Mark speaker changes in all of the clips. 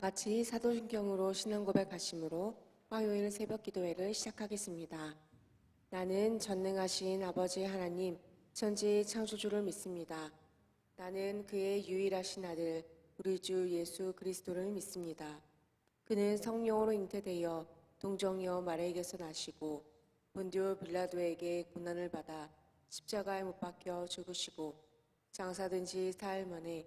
Speaker 1: 같이 사도신경으로 신앙 고백하심으로 화요일 새벽 기도회를 시작하겠습니다. 나는 전능하신 아버지 하나님, 천지 창조주를 믿습니다. 나는 그의 유일하신 아들, 우리 주 예수 그리스도를 믿습니다. 그는 성령으로 잉태되어 동정녀 마리에게서 나시고 본디오 빌라도에게 고난을 받아 십자가에 못 박혀 죽으시고 장사된 지 사흘 만에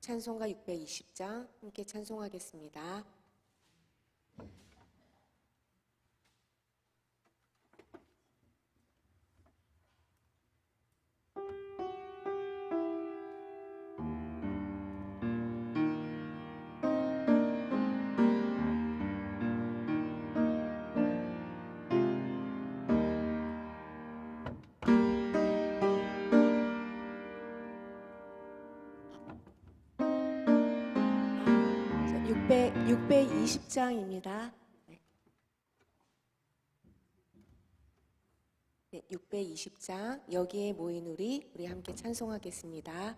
Speaker 1: 찬송가 620장 함께 찬송하겠습니다. 620장입니다. 네. 네, 620장 여기에 모인 우리 우리 함께 찬송하겠습니다.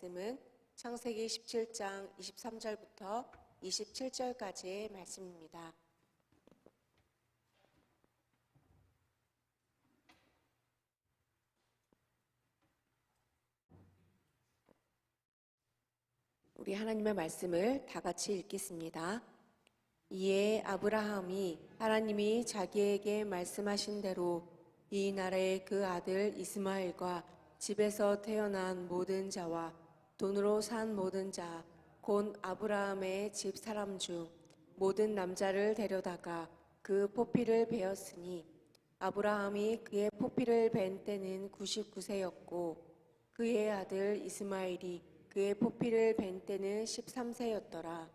Speaker 2: 말씀은 창세기 17장 23절부터 27절까지의 말씀입니다. 우리 하나님의 말씀을 다 같이 읽겠습니다. 이에 아브라함이 하나님이 자기에게 말씀하신 대로 이 나라의 그 아들 이스마엘과 집에서 태어난 모든 자와 돈으로 산 모든 자, 곧 아브라함의 집 사람 중 모든 남자를 데려다가 그 포피를 베었으니 아브라함이 그의 포피를 벤 때는 99세였고 그의 아들 이스마엘이 그의 포피를 벤 때는 13세였더라.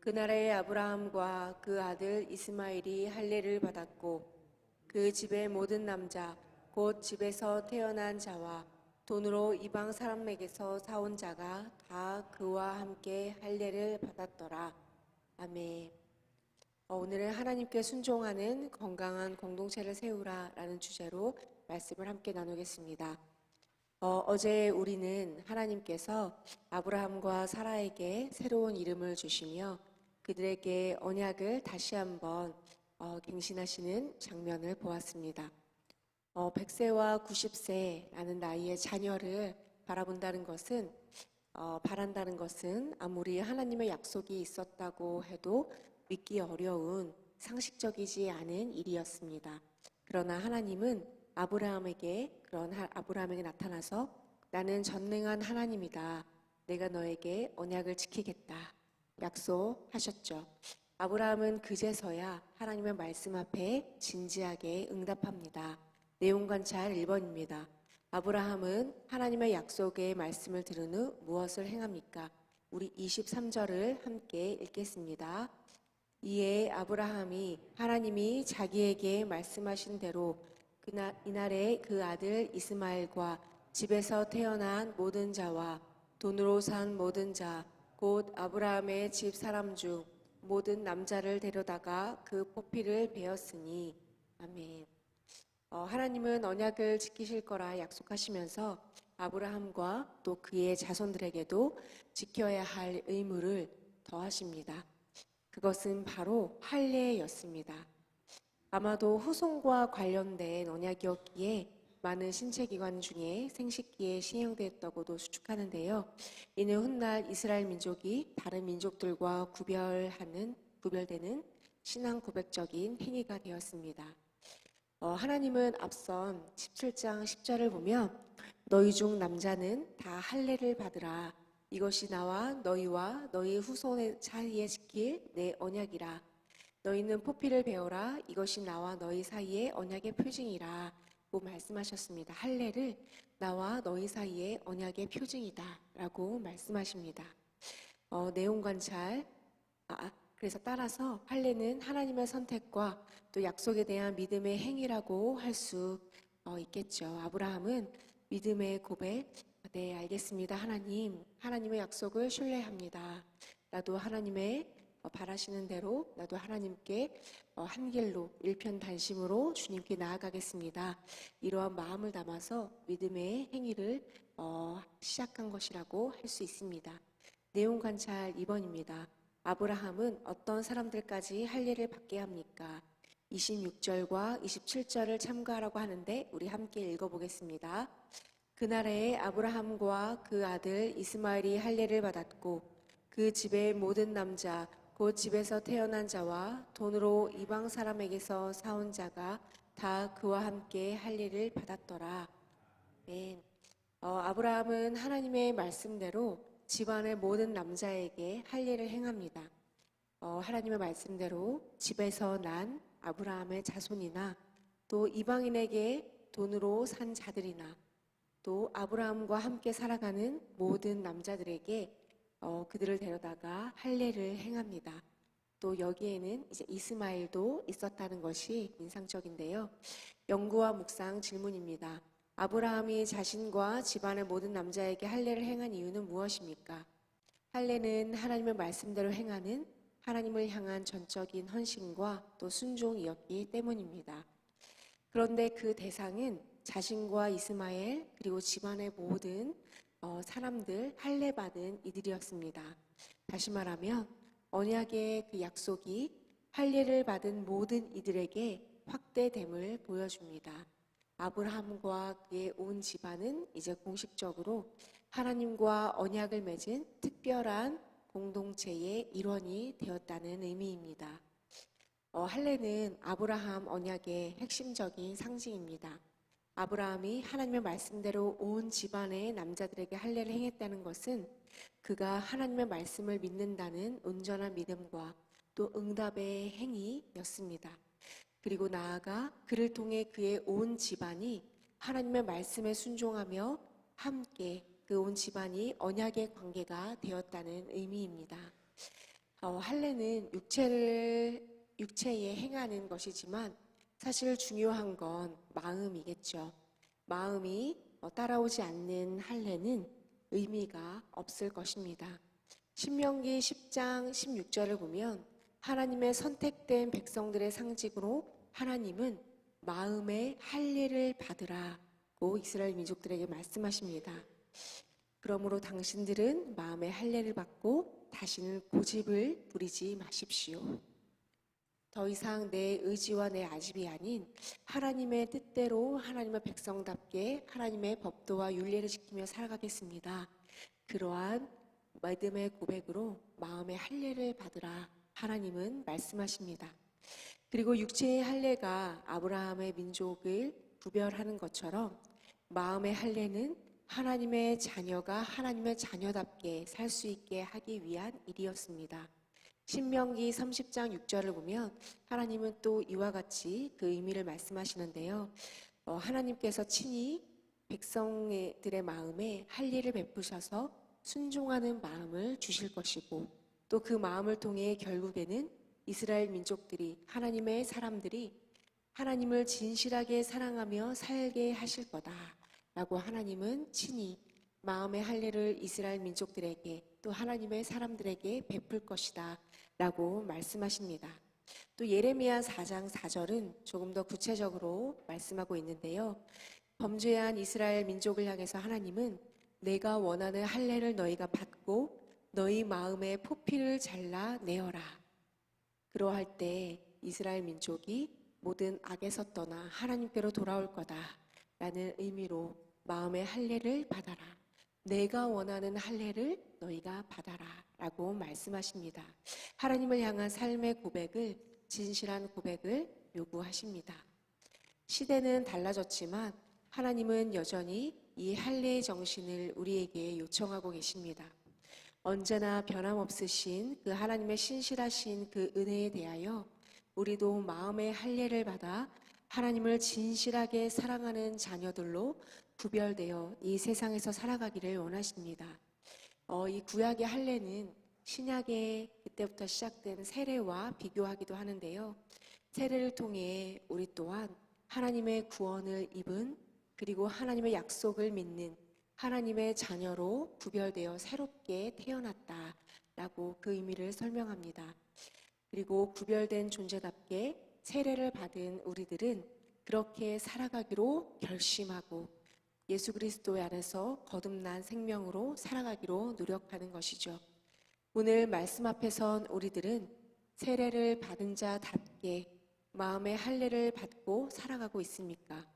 Speaker 2: 그날에 아브라함과 그 아들 이스마엘이 할례를 받았고 그 집의 모든 남자 곧 집에서 태어난 자와 돈으로 이방 사람에게서 사온 자가 다 그와 함께 할례를 받았더라. 아멘. 어, 오늘은 하나님께 순종하는 건강한 공동체를 세우라라는 주제로 말씀을 함께 나누겠습니다. 어, 어제 우리는 하나님께서 아브라함과 사라에게 새로운 이름을 주시며 그들에게 언약을 다시 한번 어, 갱신하시는 장면을 보았습니다. 어, 100세와 90세라는 나이의 자녀를 바라본다는 것은 어, 바란다는 것은 아무리 하나님의 약속이 있었다고 해도 믿기 어려운 상식적이지 않은 일이었습니다. 그러나 하나님은 아브라함에게 그런 하- 아브라함에게 나타나서 나는 전능한 하나님이다. 내가 너에게 언약을 지키겠다. 약속하셨죠. 아브라함은 그제서야 하나님의 말씀 앞에 진지하게 응답합니다. 내용 관찰 1번입니다. 아브라함은 하나님의 약속의 말씀을 들은 후 무엇을 행합니까? 우리 23절을 함께 읽겠습니다. 이에 아브라함이 하나님이 자기에게 말씀하신 대로 그날, 이날에 그 아들 이스마엘과 집에서 태어난 모든 자와 돈으로 산 모든 자, 곧 아브라함의 집 사람 중 모든 남자를 데려다가 그 포피를 베었으니 아멘. 어, 하나님은 언약을 지키실 거라 약속하시면서 아브라함과 또 그의 자손들에게도 지켜야 할 의무를 더하십니다. 그것은 바로 할례였습니다. 아마도 후손과 관련된 언약이었기에 많은 신체기관 중에 생식기에 시행되었다고도 추측하는데요. 이는 훗날 이스라엘 민족이 다른 민족들과 구별하는 구별되는 신앙 고백적인 행위가 되었습니다. 어, 하나님은 앞선 17장 10절을 보면 너희 중 남자는 다 할례를 받으라. 이것이 나와 너희와 너희 후손의 사이에 지킬 내 언약이라. 너희는 포피를 베어라. 이것이 나와 너희 사이의 언약의 표징이라. 고 말씀하셨습니다. 할례를 나와 너희 사이의 언약의 표징이다라고 말씀하십니다. 어, 내용 관찰. 아, 그래서 따라서 할례는 하나님의 선택과 또 약속에 대한 믿음의 행위라고 할 수 있겠죠. 아브라함은 믿음의 고백. 네, 알겠습니다. 하나님, 하나님의 약속을 신뢰합니다. 나도 하나님의 어, 바라시는 대로 나도 하나님께 어, 한 길로 일편단심으로 주님께 나아가겠습니다. 이러한 마음을 담아서 믿음의 행위를 어, 시작한 것이라고 할 수 있습니다. 내용 관찰 2번입니다. 아브라함은 어떤 사람들까지 할례를 받게 합니까? 26절과 27절을 참고하라고 하는데 우리 함께 읽어보겠습니다. 그날에 아브라함과 그 아들 이스마엘이 할례를 받았고 그 집의 모든 남자 곧 집에서 태어난 자와 돈으로 이방 사람에게서 사온 자가 다 그와 함께 할례를 받았더라. 네. 어, 아브라함은 하나님의 말씀대로 집안의 모든 남자에게 할례를 행합니다. 어, 하나님의 말씀대로 집에서 난 아브라함의 자손이나 또 이방인에게 돈으로 산 자들이나 또 아브라함과 함께 살아가는 모든 남자들에게 어, 그들을 데려다가 할례를 행합니다. 또 여기에는 이제 이스마엘도 있었다는 것이 인상적인데요. 연구와 묵상 질문입니다. 아브라함이 자신과 집안의 모든 남자에게 할례를 행한 이유는 무엇입니까? 할례는 하나님의 말씀대로 행하는 하나님을 향한 전적인 헌신과 또 순종이었기 때문입니다. 그런데 그 대상은 자신과 이스마엘 그리고 집안의 모든 어, 사람들 할례 받은 이들이었습니다. 다시 말하면 언약의 그 약속이 할례를 받은 모든 이들에게 확대됨을 보여줍니다. 아브라함과 그의 온 집안은 이제 공식적으로 하나님과 언약을 맺은 특별한 공동체의 일원이 되었다는 의미입니다. 어, 할례는 아브라함 언약의 핵심적인 상징입니다. 아브라함이 하나님의 말씀대로 온 집안의 남자들에게 할례를 행했다는 것은 그가 하나님의 말씀을 믿는다는 온전한 믿음과 또 응답의 행위였습니다. 그리고 나아가 그를 통해 그의 온 집안이 하나님의 말씀에 순종하며 함께 그 온 집안이 언약의 관계가 되었다는 의미입니다. 어, 할례는 육체를 육체에 행하는 것이지만 사실 중요한 건 마음이겠죠. 마음이 어, 따라오지 않는 할례는 의미가 없을 것입니다. 신명기 10장 16절을 보면 하나님의 선택된 백성들의 상징으로 하나님은 마음의 할례를 받으라고 이스라엘 민족들에게 말씀하십니다. 그러므로 당신들은 마음의 할례를 받고 다시는 고집을 부리지 마십시오. 더 이상 내 의지와 내 아집이 아닌 하나님의 뜻대로 하나님의 백성답게 하나님의 법도와 윤례를 지키며 살아가겠습니다. 그러한 믿음의 고백으로 마음의 할례를 받으라 하나님은 말씀하십니다. 그리고 육체의 할례가 아브라함의 민족을 구별하는 것처럼 마음의 할례는 하나님의 자녀가 하나님의 자녀답게 살 수 있게 하기 위한 일이었습니다. 신명기 30장 6절을 보면 하나님은 또 이와 같이 그 의미를 말씀하시는데요. 어, 하나님께서 친히 백성들의 마음에 할례를 베푸셔서 순종하는 마음을 주실 것이고 또 그 마음을 통해 결국에는 이스라엘 민족들이 하나님의 사람들이 하나님을 진실하게 사랑하며 살게 하실 거다라고 하나님은 친히 마음의 할례를 이스라엘 민족들에게 또 하나님의 사람들에게 베풀 것이다 라고 말씀하십니다. 또 예레미야 4장 4절은 조금 더 구체적으로 말씀하고 있는데요. 범죄한 이스라엘 민족을 향해서 하나님은 내가 원하는 할례를 너희가 받고 너희 마음의 포피를 잘라 내어라. 그러할 때 이스라엘 민족이 모든 악에서 떠나 하나님께로 돌아올 거다 라는 의미로 마음의 할례를 받아라. 내가 원하는 할례를 너희가 받아라 라고 말씀하십니다. 하나님을 향한 삶의 고백을 진실한 고백을 요구하십니다. 시대는 달라졌지만 하나님은 여전히 이 할례의 정신을 우리에게 요청하고 계십니다. 언제나 변함없으신 그 하나님의 신실하신 그 은혜에 대하여 우리도 마음의 할례를 받아 하나님을 진실하게 사랑하는 자녀들로 구별되어 이 세상에서 살아가기를 원하십니다. 어, 이 구약의 할례는 신약의 그때부터 시작된 세례와 비교하기도 하는데요. 세례를 통해 우리 또한 하나님의 구원을 입은 그리고 하나님의 약속을 믿는 하나님의 자녀로 구별되어 새롭게 태어났다 라고 그 의미를 설명합니다. 그리고 구별된 존재답게 세례를 받은 우리들은 그렇게 살아가기로 결심하고 예수 그리스도 안에서 거듭난 생명으로 살아가기로 노력하는 것이죠. 오늘 말씀 앞에 선 우리들은 세례를 받은 자답게 마음의 할례를 받고 살아가고 있습니까?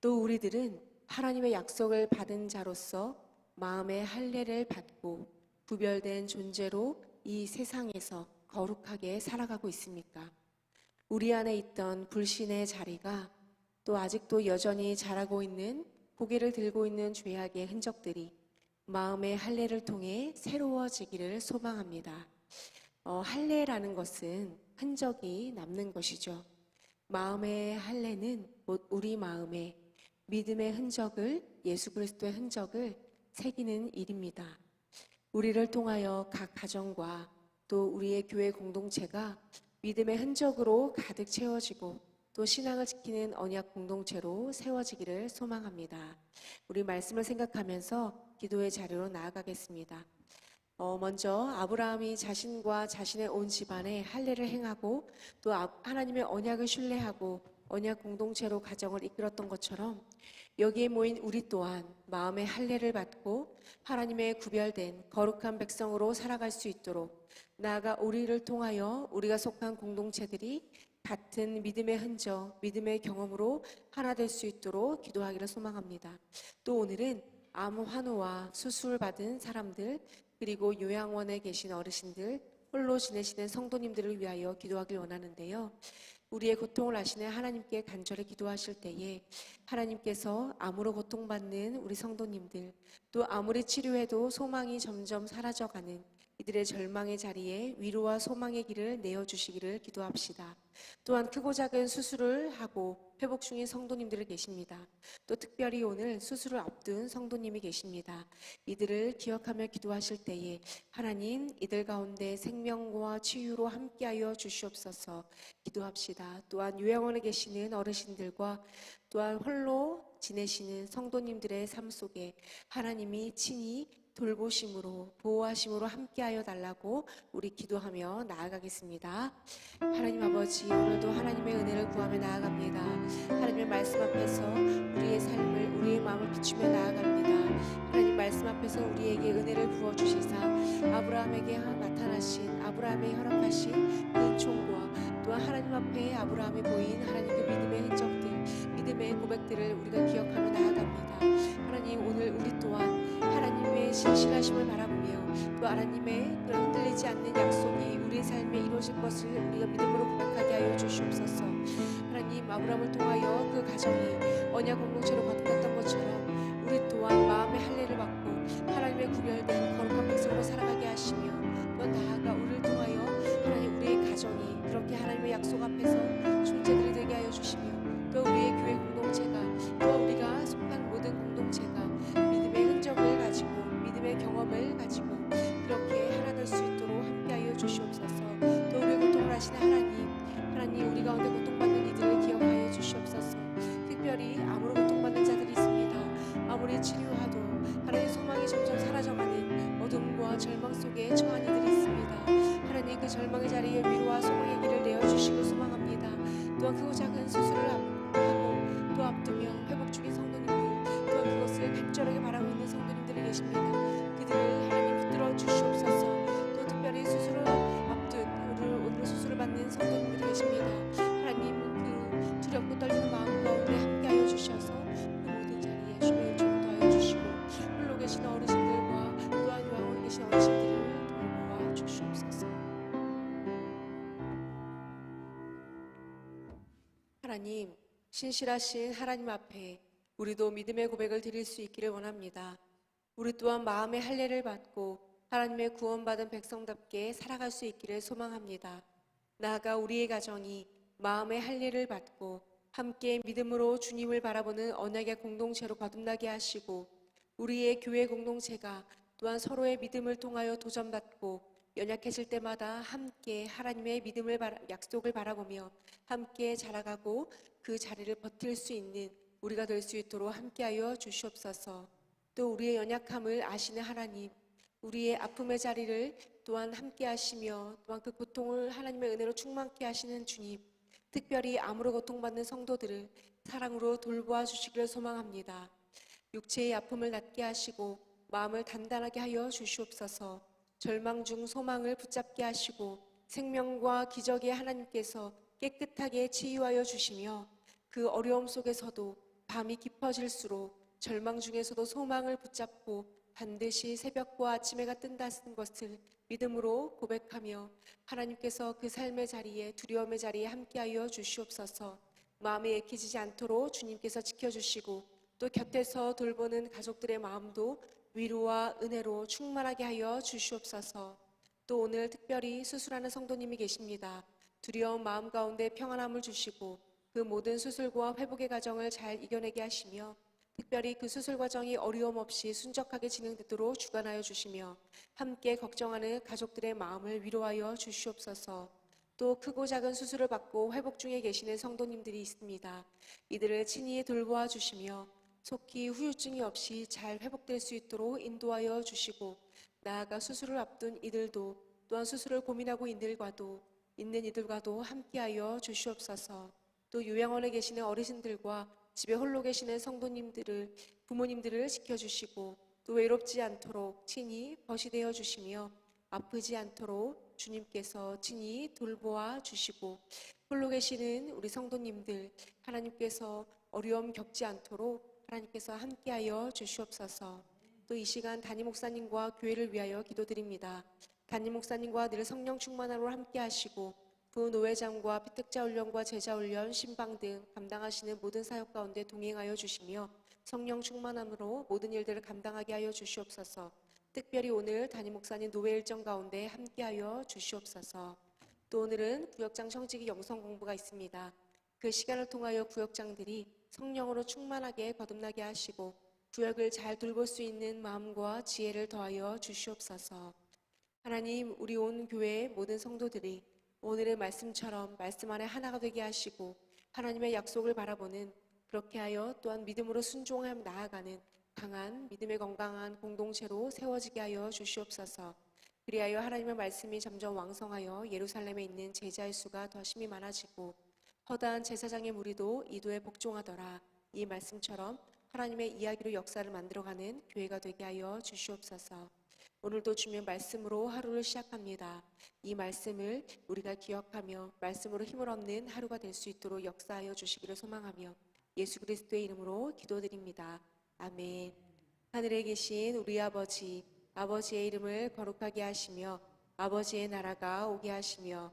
Speaker 2: 또 우리들은 하나님의 약속을 받은 자로서 마음의 할례를 받고 구별된 존재로 이 세상에서 거룩하게 살아가고 있습니까? 우리 안에 있던 불신의 자리가 또 아직도 여전히 자라고 있는 고개를 들고 있는 죄악의 흔적들이 마음의 할례를 통해 새로워지기를 소망합니다. 어, 할례라는 것은 흔적이 남는 것이죠. 마음의 할례는 곧 우리 마음에 믿음의 흔적을 예수 그리스도의 흔적을 새기는 일입니다. 우리를 통하여 각 가정과 또 우리의 교회 공동체가 믿음의 흔적으로 가득 채워지고 또 신앙을 지키는 언약 공동체로 세워지기를 소망합니다. 우리 말씀을 생각하면서 기도의 자리로 나아가겠습니다. 어, 먼저 아브라함이 자신과 자신의 온 집안에 할례를 행하고 또 아- 하나님의 언약을 신뢰하고 언약 공동체로 가정을 이끌었던 것처럼 여기에 모인 우리 또한 마음의 할례를 받고 하나님의 구별된 거룩한 백성으로 살아갈 수 있도록 나아가 우리를 통하여 우리가 속한 공동체들이 같은 믿음의 흔적, 믿음의 경험으로 하나 될 수 있도록 기도하기를 소망합니다. 또 오늘은 암 환우와 수술 받은 사람들 그리고 요양원에 계신 어르신들 홀로 지내시는 성도님들을 위하여 기도하길 원하는데요. 우리의 고통을 아시는 하나님께 간절히 기도하실 때에 하나님께서 암으로 고통받는 우리 성도님들 또 아무리 치료해도 소망이 점점 사라져가는 이들의 절망의 자리에 위로와 소망의 길을 내어주시기를 기도합시다. 또한 크고 작은 수술을 하고 회복 중인 성도님들이 계십니다. 또 특별히 오늘 수술을 앞둔 성도님이 계십니다. 이들을 기억하며 기도하실 때에 하나님 이들 가운데 생명과 치유로 함께하여 주시옵소서 기도합시다. 또한 요양원에 계시는 어르신들과 또한 홀로 지내시는 성도님들의 삶 속에 하나님이 친히 돌보심으로 보호하심으로 함께하여 달라고 우리 기도하며 나아가겠습니다. 하나님 아버지 오늘도 하나님의 은혜를 구하며 나아갑니다. 하나님의 말씀 앞에서 우리의 삶을 우리의 마음을 비추며 나아갑니다. 하나님 말씀 앞에서 우리에게 은혜를 부어 주시사 아브라함에게 나타나신 아브라함의 허락하신 그 은총과 또한 하나님 앞에 아브라함이 보인 하나님 그 믿음의 흔적들 믿음의 고백들을 우리가 기억하며 나아갑니다. 하나님 오늘 우리 또한 하나님의 신실하심을 바라보며 또 하나님의 흔들리지 않는 약속이 우리의 삶에 이루어질 것을 우리가 믿음으로 고백하게 하여 주시옵소서. 하나님 아브라함을 통하여 그 가정이 언약 공동체로 거듭났던 것처럼 하나님, 신실하신 하나님 앞에 우리도 믿음의 고백을 드릴 수 있기를 원합니다. 우리 또한 마음의 할례를 받고 하나님의 구원받은 백성답게 살아갈 수 있기를 소망합니다. 나아가 우리의 가정이 마음의 할례를 받고 함께 믿음으로 주님을 바라보는 언약의 공동체로 거듭나게 하시고 우리의 교회 공동체가 또한 서로의 믿음을 통하여 도전받고 연약해질 때마다 함께 하나님의 믿음을 바라- 약속을 바라보며 함께 자라가고 그 자리를 버틸 수 있는 우리가 될 수 있도록 함께하여 주시옵소서. 또 우리의 연약함을 아시는 하나님, 우리의 아픔의 자리를 또한 함께하시며 또한 그 고통을 하나님의 은혜로 충만케 하시는 주님, 특별히 암으로 고통받는 성도들을 사랑으로 돌보아 주시기를 소망합니다. 육체의 아픔을 낫게 하시고 마음을 단단하게 하여 주시옵소서. 절망 중 소망을 붙잡게 하시고 생명과 기적의 하나님께서 깨끗하게 치유하여 주시며 그 어려움 속에서도 밤이 깊어질수록 절망 중에서도 소망을 붙잡고 반드시 새벽과 아침에가 뜬다는 것을 믿음으로 고백하며 하나님께서 그 삶의 자리에 두려움의 자리에 함께하여 주시옵소서. 마음에 약해지지 않도록 주님께서 지켜주시고 또 곁에서 돌보는 가족들의 마음도 위로와 은혜로 충만하게 하여 주시옵소서. 또 오늘 특별히 수술하는 성도님이 계십니다. 두려운 마음 가운데 평안함을 주시고 그 모든 수술과 회복의 과정을 잘 이겨내게 하시며 특별히 그 수술 과정이 어려움 없이 순적하게 진행되도록 주관하여 주시며 함께 걱정하는 가족들의 마음을 위로하여 주시옵소서. 또 크고 작은 수술을 받고 회복 중에 계시는 성도님들이 있습니다. 이들을 친히 돌보아 주시며 속히 후유증이 없이 잘 회복될 수 있도록 인도하여 주시고 나아가 수술을 앞둔 이들도 또한 수술을 고민하고 이들과도 있는 이들과도 함께하여 주시옵소서. 또 요양원에 계시는 어르신들과 집에 홀로 계시는 성도님들을 부모님들을 지켜주시고 또 외롭지 않도록 친히 벗이 되어 주시며 아프지 않도록 주님께서 친히 돌보아 주시고 홀로 계시는 우리 성도님들 하나님께서 어려움 겪지 않도록 하나님께서 함께하여 주시옵소서. 또 이 시간 담임 목사님과 교회를 위하여 기도드립니다. 담임 목사님과 늘 성령 충만함으로 함께하시고 부 노회장과 피특자 훈련과 제자 훈련, 신방 등 감당하시는 모든 사역 가운데 동행하여 주시며 성령 충만함으로 모든 일들을 감당하게 하여 주시옵소서. 특별히 오늘 담임 목사님 노회 일정 가운데 함께하여 주시옵소서. 또 오늘은 구역장 청지기 영성 공부가 있습니다. 그 시간을 통하여 구역장들이 성령으로 충만하게 거듭나게 하시고 구역을 잘 돌볼 수 있는 마음과 지혜를 더하여 주시옵소서. 하나님, 우리 온 교회의 모든 성도들이 오늘의 말씀처럼 말씀 안에 하나가 되게 하시고 하나님의 약속을 바라보는 그렇게 하여 또한 믿음으로 순종하며 나아가는 강한 믿음의 건강한 공동체로 세워지게 하여 주시옵소서. 그리하여 하나님의 말씀이 점점 왕성하여 예루살렘에 있는 제자의 수가 더 심히 많아지고 허다한 제사장의 무리도 이도에 복종하더라. 이 말씀처럼 하나님의 이야기로 역사를 만들어가는 교회가 되게 하여 주시옵소서. 오늘도 주님의 말씀으로 하루를 시작합니다. 이 말씀을 우리가 기억하며 말씀으로 힘을 얻는 하루가 될 수 있도록 역사하여 주시기를 소망하며 예수 그리스도의 이름으로 기도드립니다. 아멘. 하늘에 계신 우리 아버지, 아버지의 이름을 거룩하게 하시며 아버지의 나라가 오게 하시며